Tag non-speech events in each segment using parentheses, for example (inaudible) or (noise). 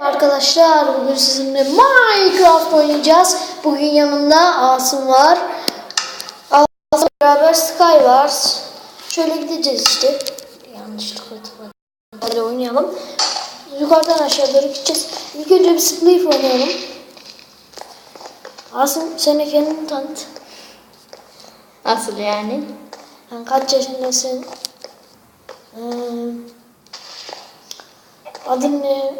Arkadaşlar bugün sizinle Minecraft oynayacağız. Bugün yanımda Asım var. Asım beraber Sky var. Şöyle gideceğiz işte. Yanlışlıkla tıkladım. Hadi oynayalım. Yukarıdan aşağı doğru gideceğiz. İlk önce bir Spleef oynayalım. Asım sen de kendini tanıt. Nasıl yani? Yani kaç yaşındasın? Ee, adın ne?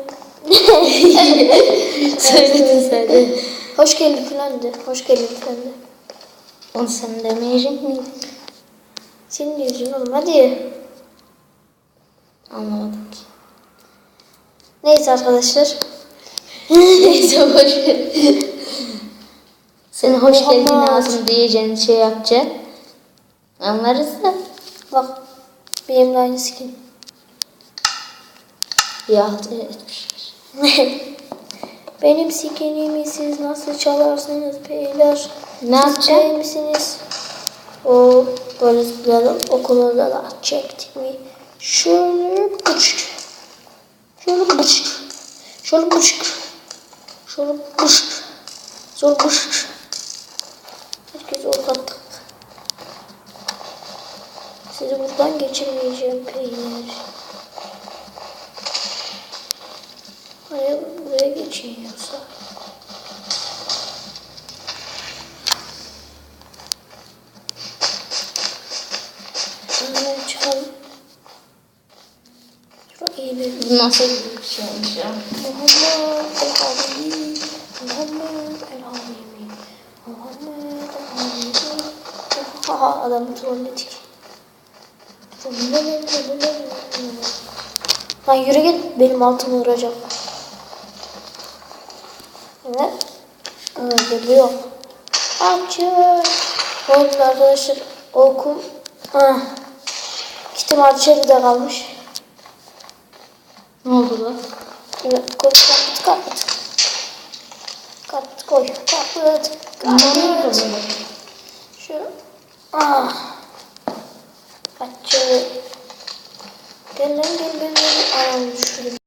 (laughs) Söyledin söyledin. Hoş geldin falan de. Hoş geldin falan de. Onu sen demeyecek miydin? Senin yüzün oğlum hadi. Anlamadım ki. Neyse arkadaşlar. Neyse boş ver. Senin hoş geldin lazım diyeceğin şey yapacaksın. Anlarız da. Bak. Benimle aynı skin. Ya etmişler. (laughs) Benim skinimi siz nasıl çalarsınız beyler? Ne yapacaksın? değil misiniz? O böyle zıplayalım. Okula da çektik mi? Şöyle küçük. Şöyle küçük. Şöyle küçük. Şöyle küçük. Şöyle küçük. Herkes ortak. Sizi buradan geçirmeyeceğim peynir. Buraya geçeyim yoksa. Hemen çıkalım. Çok iyi bir nasıl bir şey olmuş ya? Muhammed el Alemi, Muhammed el Alemi, Muhammed el Alemi. Aha adamı trolledik. Lan yürü git benim altımı vuracak. Evet. Evet geliyor. Açın. Oğlum arkadaşlar okum. Ah. Kitim içeride kalmış. Ne oldu lan? Evet, koy kaput kaput. Kaput koy. Kaput. bunu. Şu. Ah. Kaçı. Gel lan gel gel gel. Anam düşürdüm.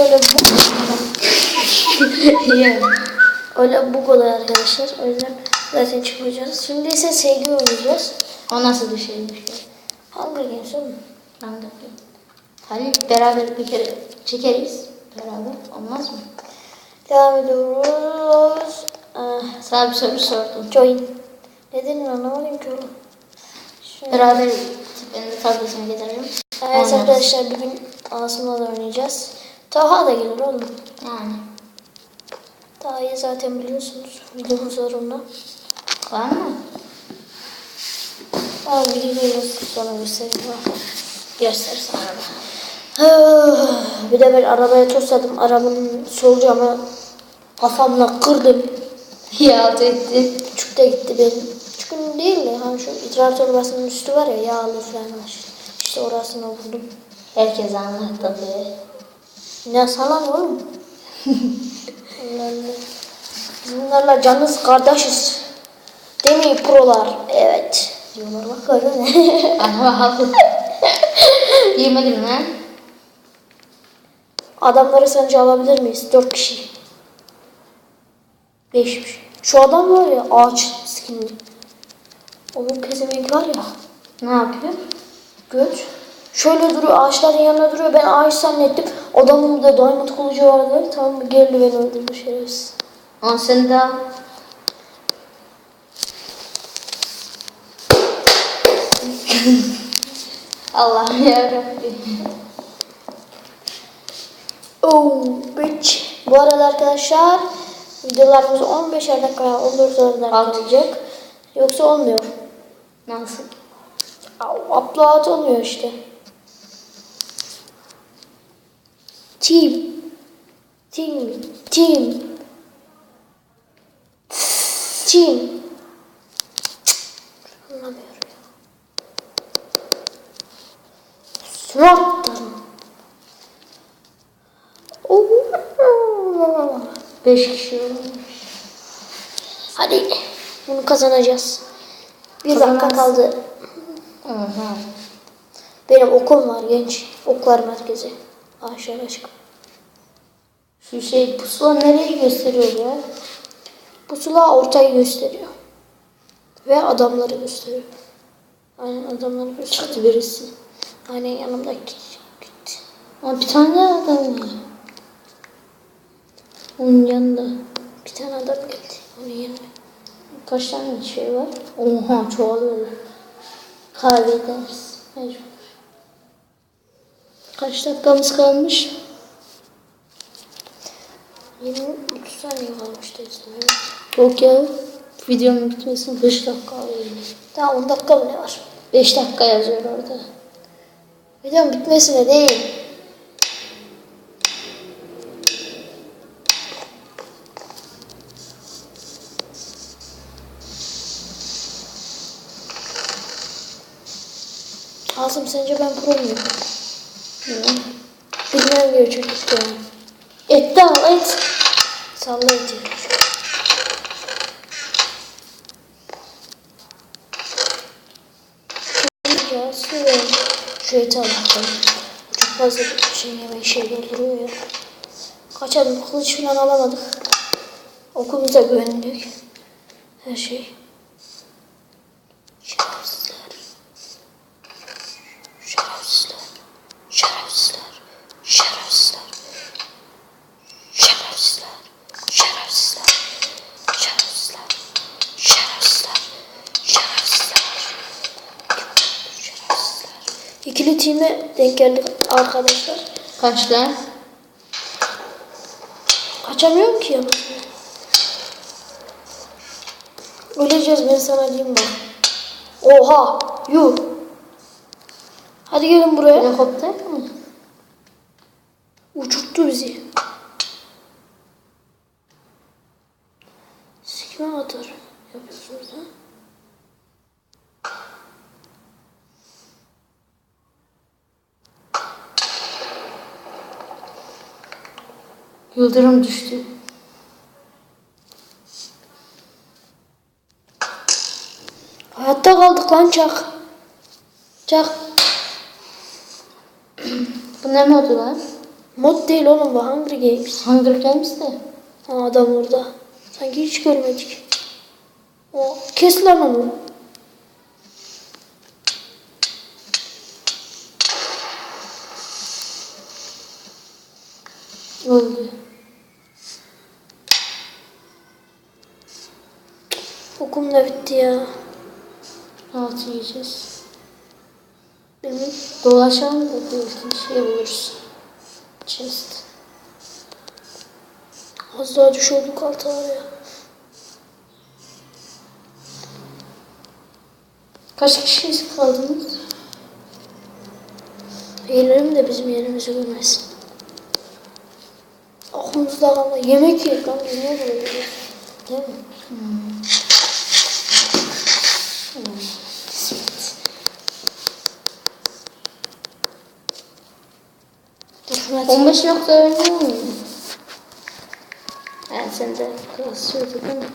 Böyle bu. Ya. Öyle bu oluyor (laughs) arkadaşlar. O yüzden zaten çıkmayacağız. Şimdi ise sevgi oynayacağız. O nasıl bir şeymiş ya? Hunger Games. Ben de bilmiyorum. Hadi beraber bir kere çekeriz. Beraber. Olmaz mı? Devam ediyoruz. Ah, Sana bir soru sordum. join. Ne denir anlamadım ki oğlum. Şöyle. Beraber ben de tabletimi getireceğim. Evet Oynarız. arkadaşlar bugün Asım'la da oynayacağız. Taha da gelir oğlum. Yani. Taha'yı zaten biliyorsunuz. Videomuz var onunla. Var mı? Tamam videoyu sonra göstereyim. Göster sana (sighs) Bir de ben arabaya tosladım. Arabanın sol camı kafamla kırdım. (laughs) Yağdı etti. Küçük de gitti benim. Küçük değil de hani şu idrar torbasının üstü var ya yağlı falan var. İşte orasına vurdum. Herkes anlattı be. Ne sana ne oğlum? Bunlarla, bunlarla canız kardeşiz. Değil mi prolar? Evet. Diyorlar bak gördün mü? (laughs) Yemedim lan. Adamları sence alabilir miyiz? Dört kişi. Beşmiş. Şu adam var ya ağaç skinli. Onun pezevenk var ya. Ne yapıyor? Göt. Şöyle duruyor ağaçların yanında duruyor. Ben ağaç zannettim. Adamın da diamond kılıcı vardı. Mı? Geldi beni öldürdü şerefsiz. On sen de al. (laughs) Allah'ım yarabbim. Oh bitch. Bu arada arkadaşlar videolarımız 15 dakika 14 dakika Alt. olacak. Yoksa olmuyor. Nasıl? Upload olmuyor işte. Team. Team. Team. Team. Anlamıyorum. Oo. Beş kişi olmuş. Hadi bunu kazanacağız. Bir dakika Kazanamazsın. kaldı. Aha. Benim okul var genç. Oklar merkezi. Aşağı aşkım. Şu şey pusula nereyi gösteriyor ya? Pusula ortayı gösteriyor. Ve adamları gösteriyor. Aynen adamları gösteriyor. Çıktı birisi. Aynen yanımdaki kişi gitti. Ama bir tane daha adam var. Onun yanında. Bir tane adam geldi. Onun yanına. Kaç tane şey var? Oha çoğalıyor. Kahve ders. Mecbur. Kaç dakikamız kalmış? 20 30 saniye kalmış da izlemeye. Yok ya. Videonun bitmesine 5 dakika alıyor. Daha 10 dakika mı ne var? 5 dakika yazıyor orada. Videonun bitmesine değil. Asım sence ben pro muyum? Bilmem diyor çok istiyorum. Et de al et. Salla ediyor. Ya seviyorum. Şu eti alalım. Çok fazla bir şey yemeği şey dolduruyor. Kaçalım kılıç falan alamadık. Okulumuza güvenlik. Her şey. İkili time denk geldik arkadaşlar. Kaç lan? Kaçamıyorum ki yanına. Öleceğiz ben sana diyeyim bak. Oha! Yuh! Hadi gelin buraya. Helikopter mi? Uçurttu bizi. Yıldırım düştü. Hayatta kaldık lan çak. Çak. Bu ne modu lan? Mod değil oğlum bu Hunger Games. Hunger Games de. Ha adam orada. Sanki hiç görmedik. O kes lan onu. Öldü. Okum da bitti ya. Altı yiyeceğiz. Benim da belki şey buluruz. Chest. az daha düşüyorduk altılara ya. Kaç kişi kaldınız? Yiyelim de bizim yerimizi görmesin. Aklımızda alanda yemek yiyor lan biz niye? Değil mi? Hmm. Hmm. Bismillah. 15 nokta öyle mi? Yani sen de klasıyordu değil mi?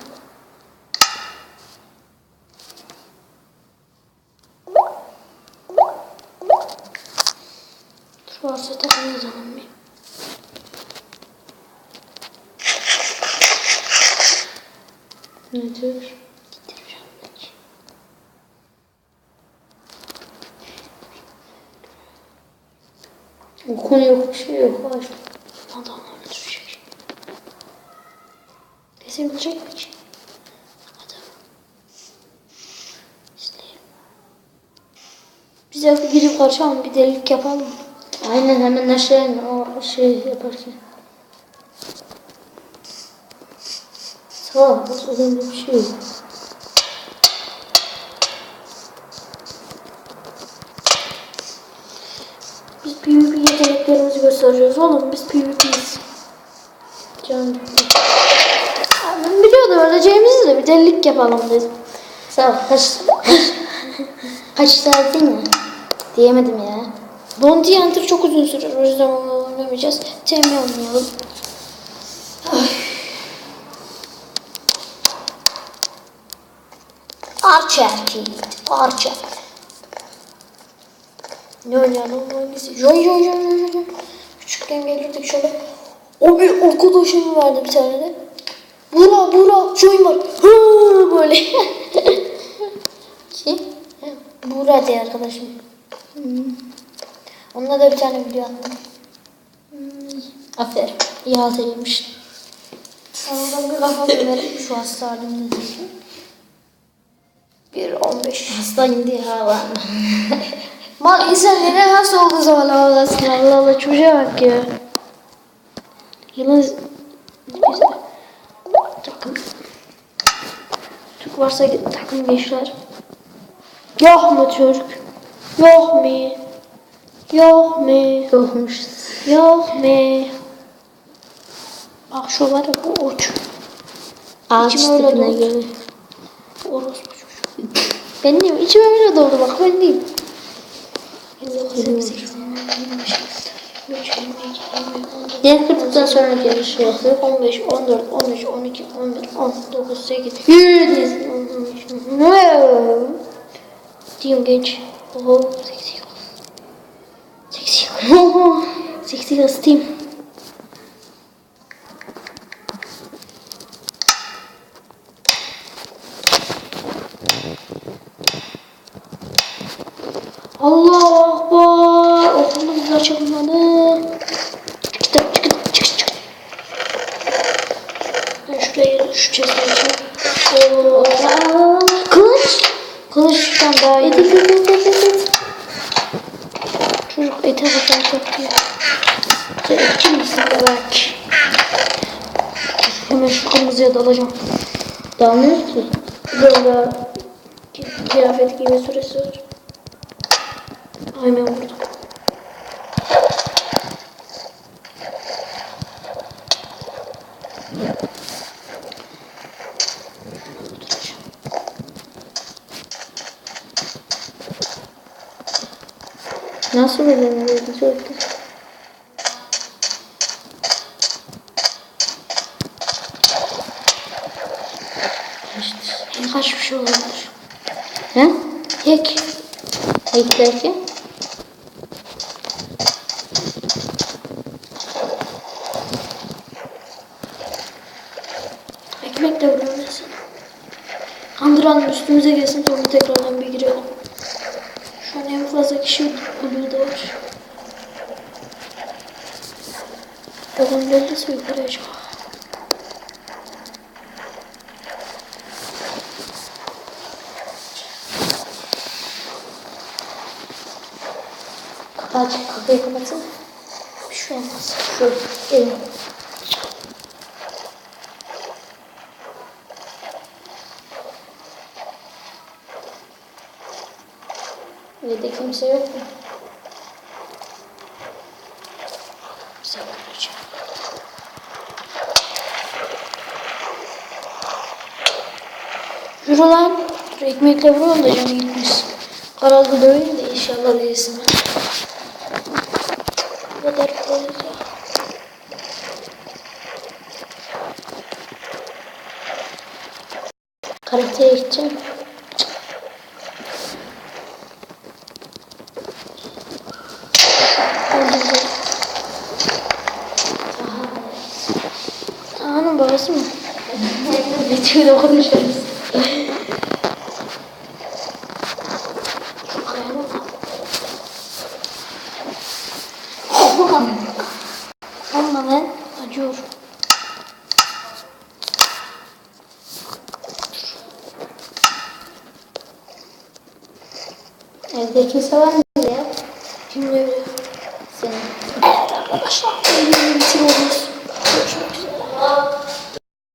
Okun yok bir şey yok. Var. Adam öldürecek. Kesin bilecek mi ki? İzleyelim. Bize gidip karşıma bir delilik yapalım? Aynen hemen aşağı in o şey yaparken. Sağ ol. Uzun bir şey yok. Biz PvP yeteneklerimizi göstereceğiz oğlum. Biz PvP'yiz. Can. Ben biliyordum öleceğimizi de bir delilik yapalım dedim. Sağ ol. Kaç, kaç, kaç saatin ya? Diyemedim ya. Bounty Hunter çok uzun sürer. O yüzden onu oynamayacağız. TM oynayalım. Ay. Archer Kid. Archer. Ne oynayalım hangisi? Joy joy joy joy joy. Küçükken gelirdik şöyle. O bir arkadaşım vardı bir tane de. Bura bura joy var. Hı böyle. (laughs) Kim? Bura diye arkadaşım. Onunla da bir tane video attım. Aferin. İyi hatırlamış. Sonradan bir kafa verelim şu hasta halimde on beş. Hastayım diye hava. (laughs) Mal insan nene hasta olduğu zaman ağlasın. Allah Allah çocuğa bak ya. Yılın takım. Türk varsa takım gençler. Yok mu Türk? Yok mu? Yok mu? Yokmuş. Yok mu? Bak şu var ya bu uç. Ağaç doldu. geliyor. Orospu çocuğu. Ben diyeyim içime öyle doldu bak ben diyeyim. Diğer kırdıktan sonra geliş yok. 15, 14, 13, 12, 11, 19, 8. Yürü diyorsun. Ne? Diyeyim genç. Oho, seksi kız. Seksi. Oho, seksi kız diyeyim. Allah Akbar. Okulumuz açılmadı. Çıktı, çıktı, çıktı, çıktı. Ben şuraya şu chest'i açayım. Oo, aa, Kılıç. Kılıçtan daha iyi. Et, et, et, et, et, et. Çocuk ete bakan çok diyor. Sen etçi misin bebek? Hemen şu kırmızıya dalacağım. Dalmıyor ki. Böyle kıyafet giyme süresi var. Aynen vurdum. Nasıl öğreniyordu çocuk? Kaç bir şey olabilir. He? Hack. Eklerken? Ekmekle vuruyorum ben sana. Kandıralım üstümüze gelsin sonra tekrardan bir girelim. Şu an en fazla kişi Blue'da var. Bakalım neredeyse yukarıya çık. Kaç kapıyı kapatın. Bir şey olmaz. Şu elin. Evde kimse yok mu? Yürü lan. Dur ekmekle vuralım da canı gitmesin. Karaldı döveyim de inşallah değilsin. Bu kadar kolay. Karateye gideceğim. Öldürdü. Anam babası mı? Videoda konuşuyoruz. Şu kayana bak. Amma lan acıyor. Evde